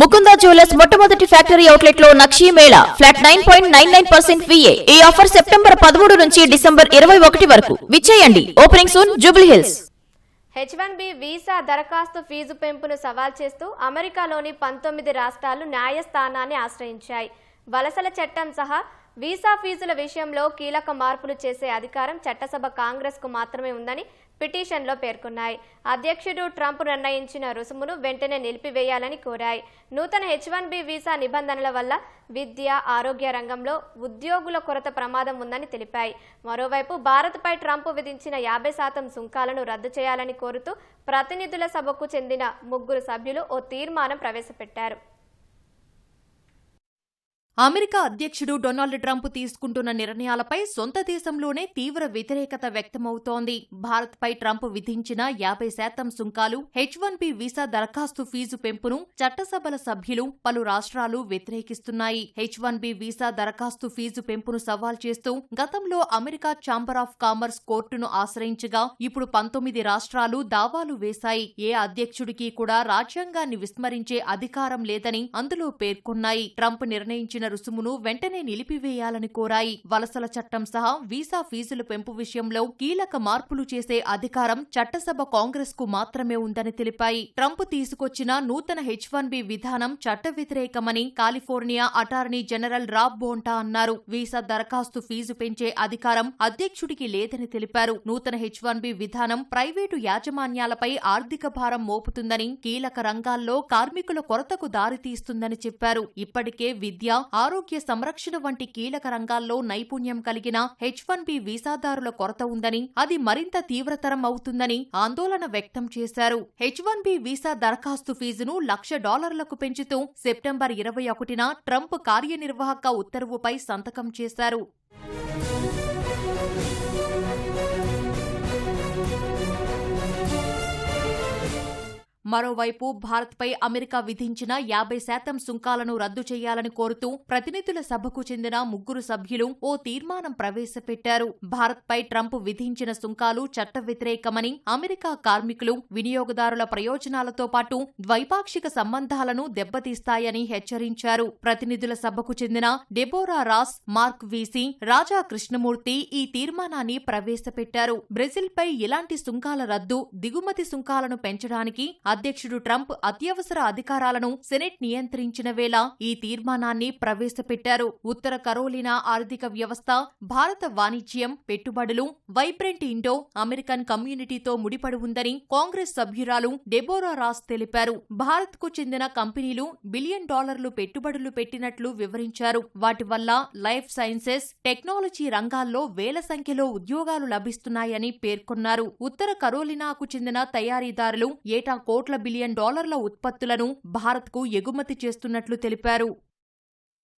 Mukunda jewellers మొట్టమొదటి factory అవుట్లెట్లో Nakshi Mela flat nine point nine nine percent VA ఈ offer September పదమూడు నుంచి December ఇరవై ఒకటి వరకు. విచ్చేయండి. Opening soon Jubilee Hills. H one B visa దరఖాస్తు ఫీజు పెంపును సవాల్ చేస్తూ అమెరికాలోని పంతొమ్మిది రాష్ట్రాలు న్యాయస్థానాన్ని ఆశ్రయించాయి. వలసల చట్టం సహా వీసా ఫీజుల విషయంలో కీలక మార్పులు చేసే అధికారం చట్టసభ కాంగ్రెస్కు మాత్రమే ఉందని పిటిషన్లో పేర్కొన్నాయి. అధ్యక్షుడు ట్రంప్ నిర్ణయించిన రుసుమును వెంటనే నిలిపివేయాలని కోరాయి. నూతన హెచ్ వన్ బి వీసా నిబంధనల వల్ల విద్య ఆరోగ్య రంగంలో ఉద్యోగుల కొరత ప్రమాదం ఉందని తెలిపాయి. మరోవైపు భారత్పై ట్రంప్ విధించిన యాభై శాతం సుంకాలను రద్దు చేయాలని కోరుతూ ప్రతినిధుల సభకు చెందిన ముగ్గురు సభ్యులు ఓ తీర్మానం ప్రవేశపెట్టారు. అమెరికా అధ్యక్షుడు డొనాల్డ్ ట్రంప్ తీసుకుంటున్న నిర్ణయాలపై సొంత దేశంలోనే తీవ్ర వ్యతిరేకత వ్యక్తమవుతోంది. భారత్పై ట్రంప్ విధించిన యాభై శాతం సుంకాలు హెచ్ వన్ బి వీసా దరఖాస్తు ఫీజు పెంపును చట్టసభల సభ్యులు పలు రాష్ట్రాలు వ్యతిరేకిస్తున్నాయి. హెచ్ వన్ బి వీసా దరఖాస్తు ఫీజు పెంపును సవాల్ చేస్తూ గతంలో అమెరికా ఛాంబర్ ఆఫ్ కామర్స్ కోర్టును ఆశ్రయించగా ఇప్పుడు పంతొమ్మిది రాష్ట్రాలు దావాలు వేశాయి. ఏ అధ్యక్షుడికి కూడా రాజ్యాంగాన్ని విస్మరించే అధికారం లేదని అందులో పేర్కొన్నాయి. ట్రంప్ నిర్ణయించిన రుసుమును వెంటనే నిలిపివేయాలని కోరాయి. వలసల చట్టం సహా వీసా ఫీజుల పెంపు విషయంలో కీలక మార్పులు చేసే అధికారం చట్టసభ కాంగ్రెస్కు మాత్రమే ఉందని తెలిపాయి. ట్రంప్ తీసుకొచ్చిన నూతన హెచ్ వన్ బి విధానం చట్ట వ్యతిరేకమని California attorney general Rob Bonta అన్నారు. వీసా దరఖాస్తు ఫీజు పెంచే అధికారం అధ్యక్షుడికి లేదని తెలిపారు. నూతన హెచ్ వన్ బి విధానం ప్రైవేటు యాజమాన్యాలపై ఆర్థిక భారం మోపుతుందని కీలక రంగాల్లో కార్మికుల కొరతకు దారితీస్తుందని చెప్పారు. ఇప్పటికే విద్య ఆరోగ్య సంరక్షణ వంటి కీలక రంగాల్లో నైపుణ్యం కలిగిన హెచ్ వన్ బి వీసాదారుల కొరత ఉందని అది మరింత తీవ్రతరం అవుతుందని ఆందోళన వ్యక్తం చేశారు. హెచ్ వన్ బి వీసా దరఖాస్తు ఫీజును లక్ష డాలర్లకు పెంచుతూ సెప్టెంబర్ ఇరవై ఒకటిన ట్రంప్ కార్యనిర్వాహక ఉత్తర్వుపై సంతకం చేశారు. మరోవైపు భారత్పై అమెరికా విధించిన యాభై శాతం సుంకాలను రద్దు చేయాలని కోరుతూ ప్రతినిధుల సభకు చెందిన ముగ్గురు సభ్యులు ఓ తీర్మానం ప్రవేశపెట్టారు. భారత్పై ట్రంప్ విధించిన సుంకాలు చట్ట వ్యతిరేకమని అమెరికా కార్మికులు వినియోగదారుల ప్రయోజనాలతో పాటు ద్వైపాక్షిక సంబంధాలను దెబ్బతీస్తాయని హెచ్చరించారు. ప్రతినిధుల సభకు చెందిన Deborah Ross Mark Veasey Raja Krishnamoorthi ఈ తీర్మానాన్ని ప్రవేశపెట్టారు. బ్రెజిల్పై ఇలాంటి సుంకాల రద్దు దిగుమతి సుంకాలను పెంచడానికి అధ్యక్షుడు ట్రంప్ అత్యవసర అధికారాలను సెనెట్ నియంత్రించిన వేళ ఈ తీర్మానాన్ని ప్రవేశపెట్టారు. ఉత్తర కరోలినా ఆర్థిక వ్యవస్థ భారత వాణిజ్యం పెట్టుబడులు వైబ్రెంట్ ఇండో అమెరికన్ కమ్యూనిటీతో ముడిపడి ఉందని కాంగ్రెస్ సభ్యురాలు డెబోరా రాస్ తెలిపారు. భారత్కు చెందిన కంపెనీలు బిలియన్ డాలర్లు పెట్టుబడులు పెట్టినట్లు వివరించారు. వాటి వల్ల లైఫ్ సైన్సెస్ టెక్నాలజీ రంగాల్లో వేల సంఖ్యలో ఉద్యోగాలు లభిస్తున్నాయని పేర్కొన్నారు. ఉత్తర కరోలినాకు చెందిన తయారీదారులు ఏటా కోట్ల బిలియన్ డాలర్ల ఉత్పత్తులను భారత్కు ఎగుమతి చేస్తున్నట్లు తెలిపారు.